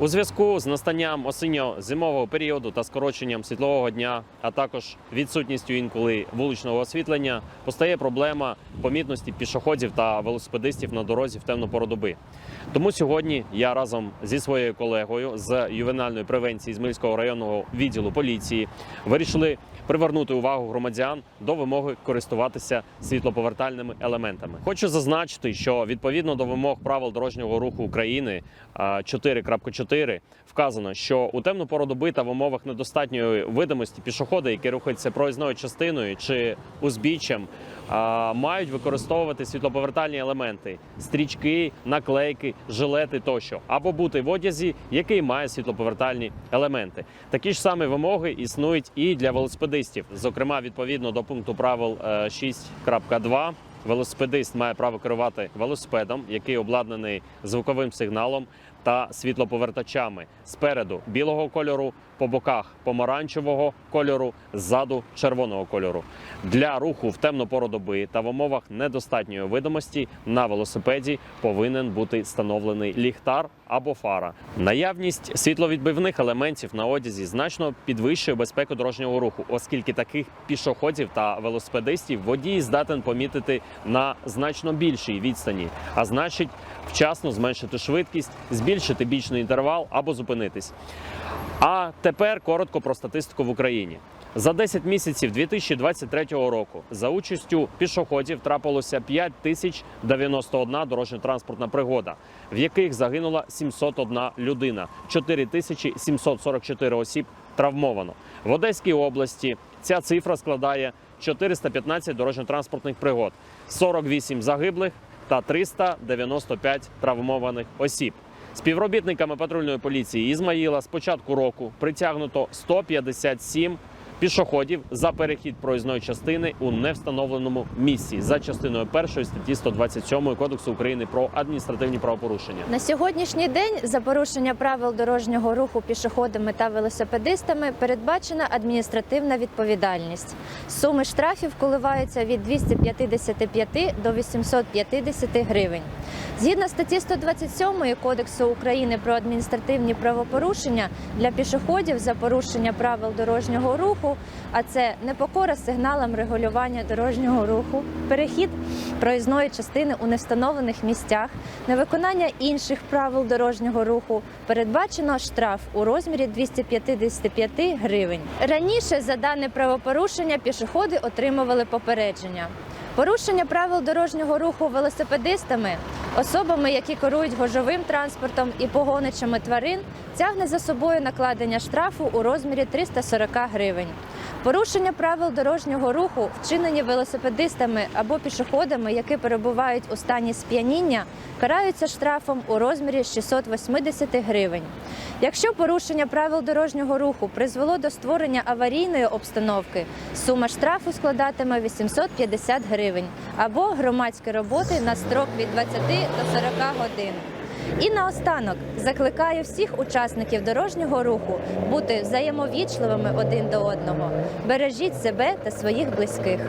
У зв'язку з настанням осінньо-зимового періоду та скороченням світлового дня, а також відсутністю інколи вуличного освітлення, постає проблема помітності пішоходів та велосипедистів на дорозі в темну пору доби. Тому сьогодні я разом зі своєю колегою з ювенальної превенції Змільського районного відділу поліції вирішили привернути увагу громадян до вимоги користуватися світлоповертальними елементами. Хочу зазначити, що відповідно до вимог правил дорожнього руху України а, 4.4 вказано, що у темну пору доби та в умовах недостатньої видимості пішоходи, які рухаються проїзною частиною чи узбіччям, мають використовувати світлоповертальні елементи, стрічки, наклейки, жилети тощо, або бути в одязі, який має світлоповертальні елементи. Такі ж самі вимоги існують і для велосипедистів. Зокрема, відповідно до пункту правил е, 6.2, велосипедист має право керувати велосипедом, який обладнаний звуковим сигналом та світлоповертачами спереду білого кольору, по боках помаранчевого кольору, ззаду червоного кольору. Для руху в темну пору доби та в умовах недостатньої видимості на велосипеді повинен бути встановлений ліхтар або фара. Наявність світловідбивних елементів на одязі значно підвищує безпеку дорожнього руху, оскільки таких пішоходів та велосипедистів водій здатен помітити на значно більшій відстані, а значить, вчасно зменшити швидкість, збільшити бічний інтервал або зупинитись. А тепер коротко про статистику в Україні. За 10 місяців 2023 року за участю пішоходів трапилося 5091 дорожньо-транспортна пригода, в яких загинула 701 людина, 4744 осіб травмовано. В Одеській області ця цифра складає 415 дорожньо-транспортних пригод, 48 загиблих та 395 травмованих осіб. Співробітниками патрульної поліції Ізмаїла з початку року притягнуто 157 пішоходів за перехід проїзної частини у невстановленому місці за частиною першої статті 127 Кодексу України про адміністративні правопорушення. На сьогоднішній день за порушення правил дорожнього руху пішоходами та велосипедистами передбачена адміністративна відповідальність. Суми штрафів коливаються від 255 до 850 гривень. Згідно статті 127 Кодексу України про адміністративні правопорушення для пішоходів за порушення правил дорожнього руху, а це непокора сигналам регулювання дорожнього руху, перехід проїзної частини у невстановлених місцях, невиконання інших правил дорожнього руху, передбачено штраф у розмірі 255 гривень. Раніше за дане правопорушення пішоходи отримували попередження. Порушення правил дорожнього руху велосипедистами, особами, які керують гожовим транспортом і погоничами тварин, тягне за собою накладення штрафу у розмірі 340 гривень. Порушення правил дорожнього руху, вчинені велосипедистами або пішоходами, які перебувають у стані сп'яніння, караються штрафом у розмірі 680 гривень. Якщо порушення правил дорожнього руху призвело до створення аварійної обстановки, сума штрафу складатиме 850 гривень або громадські роботи на строк від 20 до 40 годин. І наостанок закликаю всіх учасників дорожнього руху бути взаємовічливими один до одного. Бережіть себе та своїх близьких.